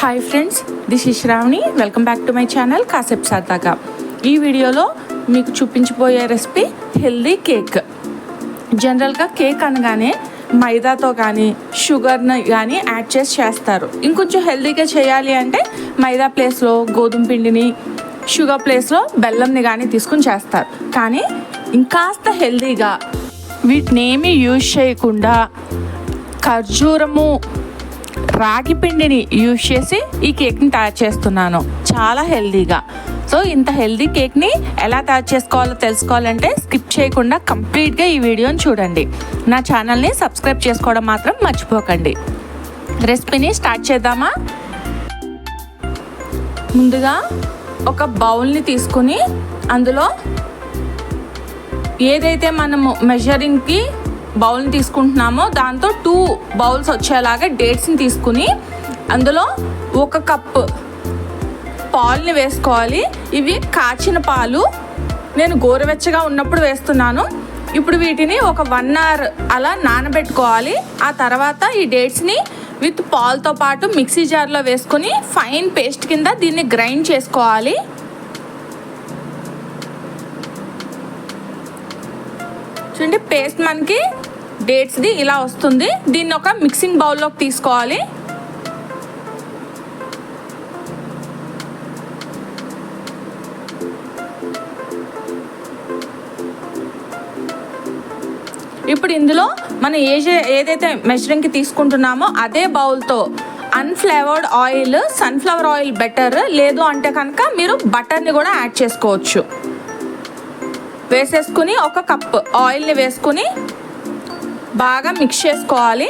Hi friends this is Sravani welcome back to my channel కాసేపు సరదాగా ఈ వీడియోలో మీకు చూపించబోయే రెసిపీ హెల్దీ కేక్ జనరల్గా కేక్ అనగానే మైదాతో కానీ షుగర్ని కానీ యాడ్ చేసి చేస్తారు. ఇంకొంచెం హెల్దీగా చేయాలి అంటే మైదా ప్లేస్లో గోధుమ పిండిని షుగర్ ప్లేస్లో బెల్లంని కానీ తీసుకుని చేస్తారు. కానీ ఇంకాస్త హెల్దీగా వీటినేమి యూజ్ చేయకుండా ఖర్జూరము రాగి పిండిని యూజ్ చేసి ఈ కేక్ని తయారు చేస్తున్నాను. చాలా హెల్దీగా. సో ఇంత హెల్దీ కేక్ని ఎలా తయారు చేసుకోవాలో తెలుసుకోవాలంటే స్కిప్ చేయకుండా కంప్లీట్గా ఈ వీడియోని చూడండి. నా ఛానల్ని సబ్స్క్రైబ్ చేసుకోవడం మాత్రం మర్చిపోకండి. రెసిపీని స్టార్ట్ చేద్దామా? ముందుగా ఒక బౌల్ని తీసుకుని అందులో ఏదైతే మనము మెజరింగ్కి బౌల్ని తీసుకుంటున్నామో. దాంతో టూ బౌల్స్ వచ్చేలాగా డేట్స్ని తీసుకుని అందులో ఒక కప్పు పాల్ని వేసుకోవాలి. ఇవి కాచిన పాలు. నేను గోరువెచ్చగా ఉన్నప్పుడు వేస్తున్నాను. ఇప్పుడు వీటిని ఒక వన్ అవర్ అలా నానబెట్టుకోవాలి. ఆ తర్వాత ఈ డేట్స్ని విత్ పాల్తో పాటు మిక్సీ జార్లో వేసుకొని ఫైన్ పేస్ట్ కింద దీన్ని గ్రైండ్ చేసుకోవాలి. చూడండి పేస్ట్ మనకి డేట్స్ది ఇలా వస్తుంది. దీన్ని ఒక మిక్సింగ్ బౌల్లోకి తీసుకోవాలి. ఇప్పుడు ఇందులో మనం ఏ ఏదైతే మెజరింగ్కి తీసుకుంటున్నామో అదే బౌల్తో unflavoured oil sunflower oil better లేదు అంటే కనుక మీరు బటర్ని కూడా యాడ్ చేసుకోవచ్చు. వేసేసుకుని ఒక కప్ ఆయిల్ని వేసుకుని బాగా మిక్స్ చేసుకోవాలి.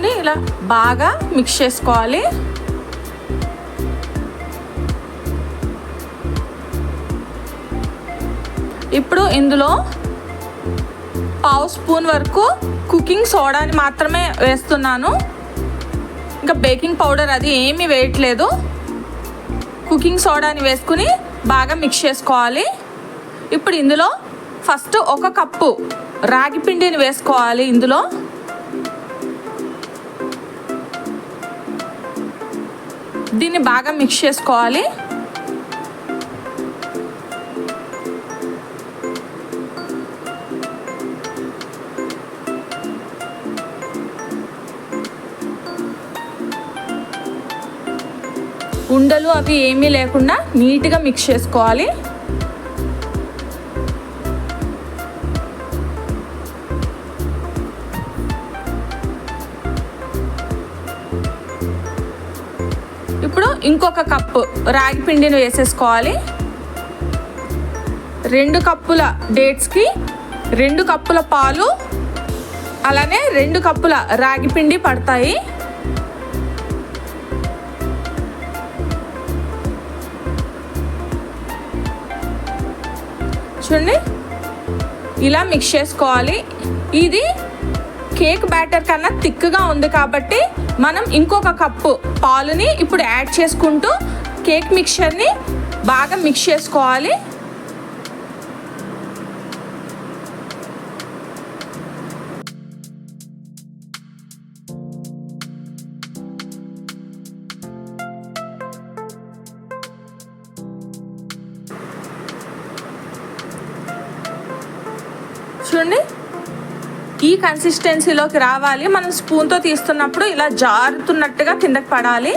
చూడండి ఇలా బాగా మిక్స్ చేసుకోవాలి. ఇప్పుడు ఇందులో పావు స్పూన్ వరకు కుకింగ్ సోడాని మాత్రమే వేస్తున్నాను. ఇంకా బేకింగ్ పౌడర్ అది ఏమీ వేయట్లేదు. కుకింగ్ సోడాని వేసుకుని బాగా మిక్స్ చేసుకోవాలి. ఇప్పుడు ఇందులో ఫస్ట్ ఒక కప్పు రాగి పిండిని వేసుకోవాలి ఇందులో. దీన్ని బాగా మిక్స్ చేసుకోవాలి. ఉండలు అవి ఏమీ లేకుండా నీట్గా మిక్స్ చేసుకోవాలి. ఇంకొక కప్పు రాగి పిండిని వేసేసుకోవాలి. రెండు కప్పుల డేట్స్కి రెండు కప్పుల పాలు అలానే రెండు కప్పుల రాగి పిండి పడతాయి. చూడండి ఇలా మిక్స్ చేసుకోవాలి. ఇది కేక్ బ్యాటర్ కన్నా థిక్గా ఉంది కాబట్టి మనం ఇంకొక కప్పు పాలుని ఇప్పుడు యాడ్ చేసుకుంటూ కేక్ మిక్చర్ని బాగా మిక్స్ చేసుకోవాలి. చూడండి ఈ కన్సిస్టెన్సీలోకి రావాలి. మనం స్పూన్తో తీస్తున్నప్పుడు ఇలా జారుతున్నట్టుగా కిందకి పడాలి.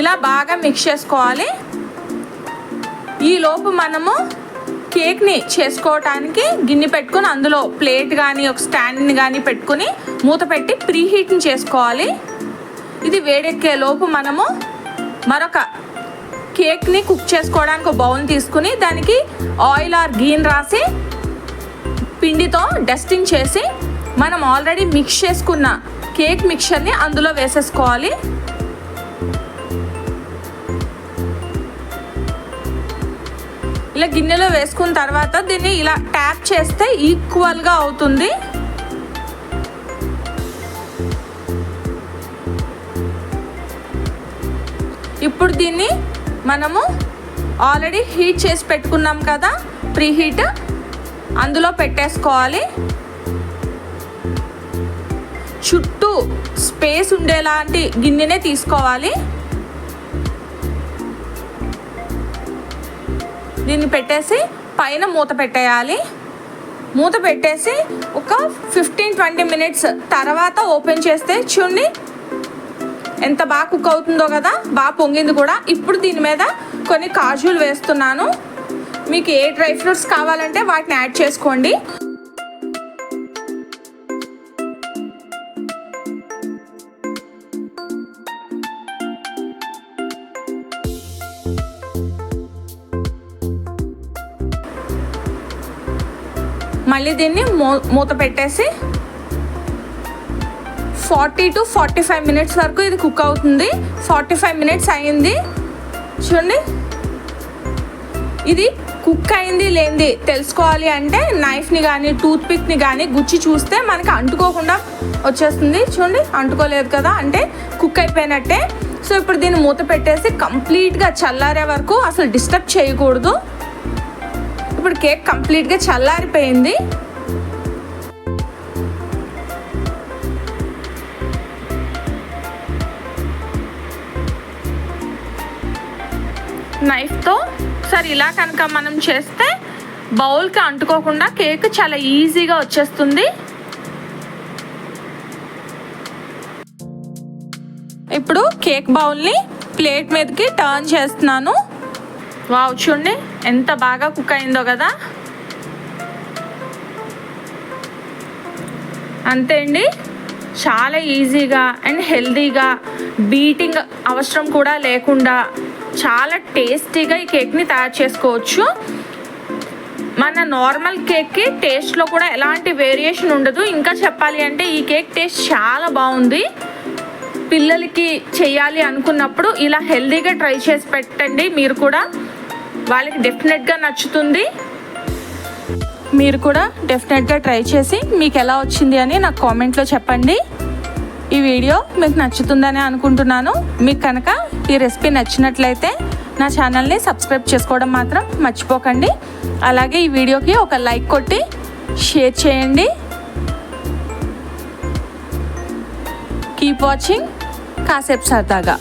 ఇలా బాగా మిక్స్ చేసుకోవాలి. ఈలోపు మనము కేక్ని చేసుకోవటానికి గిన్నె పెట్టుకొని అందులో ప్లేట్ కానీ ఒక స్టాండ్ని కానీ పెట్టుకుని మూత పెట్టి ప్రీహీట్ని చేసుకోవాలి. ఇది వేడెక్కే లోపు మనము మరొక కేక్ని కుక్ చేసుకోవడానికి ఒక బౌల్ తీసుకుని దానికి ఆయిల్ ఆర్ గీన్ రాసి పిండితో డస్టింగ్ చేసి మనం ఆల్రెడీ మిక్స్ చేసుకున్న కేక్ మిక్చర్ని అందులో వేసేసుకోవాలి. ఇలా గిన్నెలో వేసుకున్న తర్వాత దీన్ని ఇలా ట్యాప్ చేస్తే ఈక్వల్గా అవుతుంది. ఇప్పుడు దీన్ని మనము ఆల్రెడీ హీట్ చేసి పెట్టుకున్నాం కదా ప్రీ హీట్ అందులో పెట్టేసుకోవాలి. చుట్టూ స్పేస్ ఉండేలాంటి గిన్నెనే తీసుకోవాలి. దీన్ని పెట్టేసి పైన మూత పెట్టేయాలి. మూత పెట్టేసి ఒక ఫిఫ్టీన్ ట్వంటీ మినిట్స్ తర్వాత ఓపెన్ చేస్తే చూడండి ఎంత బాగా కుక్ అవుతుందో కదా బాగా పొంగింది కూడా. ఇప్పుడు దీని మీద కొన్ని కాజులు వేస్తున్నాను. మీకు ఏ డ్రై ఫ్రూట్స్ కావాలంటే వాటిని యాడ్ చేసుకోండి. మళ్ళీ దీన్ని మూ మూత పెట్టేసి forty two forty five minutes వరకు ఇది కుక్ అవుతుంది. ఫార్టీ ఫైవ్ మినిట్స్ అయింది. చూడండి. ఇది కుక్ అయింది లేనిది తెలుసుకోవాలి అంటే నైఫ్ని కానీ టూత్ పిక్ని కానీ గుచ్చి చూస్తే మనకి అంటుకోకుండా వచ్చేస్తుంది. చూడండి అంటుకోలేదు కదా. అంటే కుక్ అయిపోయినట్టే. సో ఇప్పుడు దీన్ని మూత పెట్టేసి కంప్లీట్గా చల్లారే వరకు అసలు డిస్టర్బ్ చేయకూడదు. ఇప్పుడు కేక్ కంప్లీట్గా చల్లారిపోయింది. నైఫ్తో ఒకసారి ఇలా కనుక మనం చేస్తే బౌల్కి అంటుకోకుండా కేక్ చాలా ఈజీగా వచ్చేస్తుంది. ఇప్పుడు కేక్ బౌల్ని ప్లేట్ మీదకి టర్న్ చేస్తున్నాను. వావ్ చూడండి ఎంత బాగా కుక్ అయిందో కదా. అంతే అండి. చాలా ఈజీగా అండ్ హెల్దీగా బీటింగ్ అవసరం కూడా లేకుండా చాలా టేస్టీగా ఈ కేక్ని తయారు చేసుకోవచ్చు. మన నార్మల్ కేక్కి టేస్ట్లో కూడా ఎలాంటి వేరియేషన్ ఉండదు. ఇంకా చెప్పాలి అంటే ఈ కేక్ టేస్ట్ చాలా బాగుంది. పిల్లలకి చేయాలి అనుకున్నప్పుడు ఇలా హెల్తీగా ట్రై చేసి పెట్టండి. మీరు కూడా వాళ్ళకి డెఫినెట్గా నచ్చుతుంది. మీరు కూడా డెఫినెట్గా ట్రై చేసి మీకు ఎలా వచ్చింది అని నాకు కామెంట్లో చెప్పండి. ఈ వీడియో మీకు నచ్చుతుందని అనుకుంటున్నాను. మీకు కనుక ఈ రెసిపీ నచ్చినట్లయితే నా ఛానల్ని సబ్స్క్రైబ్ చేసుకోవడం మాత్రం మర్చిపోకండి. అలాగే ఈ వీడియోకి ఒక లైక్ కొట్టి షేర్ చేయండి. కీప్ వాచింగ్ కాసేపు సరదాగా.